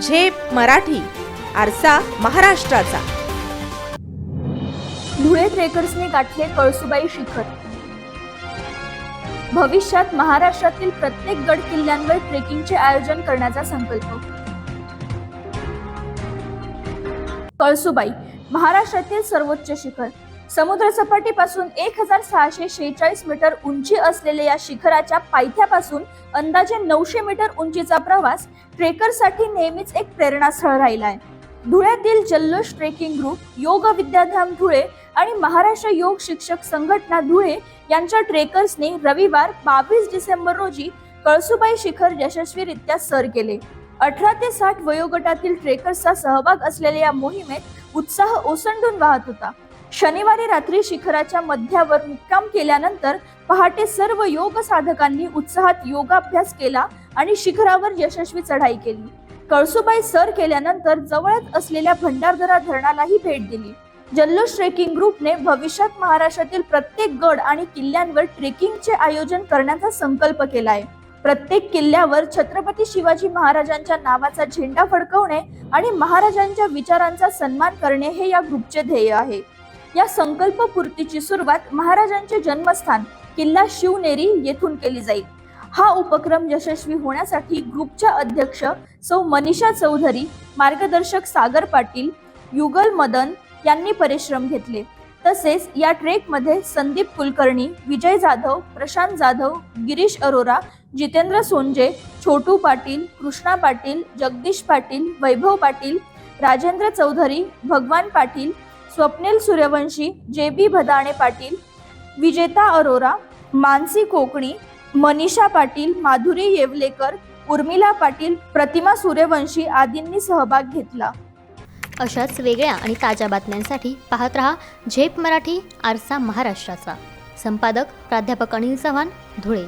झेप मराठी आरसा महाराष्ट्राचा. धुळे ट्रेकर्सने गाठले कळसुबाई शिखर. भविष्यात महाराष्ट्रातील प्रत्येक गड किल्ल्यांवर ट्रेकिंगचे आयोजन करण्याचा संकल्प. कळसुबाई महाराष्ट्रातील सर्वोच्च शिखर. समुद्र सपाटीपासून एक हजार सहाशे शेहेचाळीस मीटर उंची असलेल्या या शिखराच्या पायथ्यापासून अंदाजे नऊशे मीटर उंचीचा प्रवास ट्रेकरसाठी नेहमीच एक प्रेरणास्थळ राहिला आहे धुळ्यातील जल्लोष ट्रेकिंग ग्रुप योग विद्याधाम धुळे आणि महाराष्ट्र योग शिक्षक संघटना धुळे यांच्या ट्रेकर्सने रविवार बावीस डिसेंबर रोजी कळसुबाई शिखर यशस्वीरित्या सर केले. अठरा ते साठ वयोगटातील ट्रेकर्सचा सहभाग असलेल्या या मोहिमेत उत्साह ओसंडून वाहत होता. शनिवारी रात्री शिखराच्या मध्यावर मुक्काम केल्यानंतर पहाटे सर्व योग साधकांनी उत्साहात योगाभ्यास केला आणि शिखरावर यशस्वी चढाई केली. कळसुबाई सर केल्यानंतर जवळच असलेल्या भंडारदरा धरणालाही भेट दिली. जल्लोष ट्रेकिंग ग्रुपने भविष्यात महाराष्ट्रातील प्रत्येक गड आणि किल्ल्यांवर ट्रेकिंगचे आयोजन करण्याचा संकल्प केला आहे प्रत्येक किल्ल्यावर छत्रपती शिवाजी महाराजांच्या नावाचा झेंडा फडकवणे आणि महाराजांच्या विचारांचा सन्मान करणे हे या ग्रुपचे ध्येय आहे. या संकल्प पूर्तीची सुरुवात महाराजांचे जन्मस्थान किल्ला शिवनेरी येथून केली जाईल. हा उपक्रम यशस्वी होण्यासाठी ग्रुपच्या अध्यक्ष सौ मनीषा चौधरी मार्गदर्शक सागर पाटील युगल मदन यांनी परिश्रम घेतले. तसेच या ट्रेकमध्ये संदीप कुलकर्णी विजय जाधव प्रशांत जाधव गिरीश अरोरा जितेंद्र सोंजे छोटू पाटील कृष्णा पाटील जगदीश पाटील वैभव पाटील राजेंद्र चौधरी भगवान पाटील स्वप्नील सूर्यवंशी जे बी भदाणे पाटील विजेता अरोरा मानसी कोकणी मनीषा पाटील माधुरी येवलेकर उर्मिला पाटील प्रतिमा सूर्यवंशी आदींनी सहभाग घेतला. अशाच वेगळ्या आणि ताज्या बातम्यांसाठी पाहत रहा झेप मराठी आरसा महाराष्ट्राचा. संपादक प्राध्यापक अनिल चव्हाण धुळे.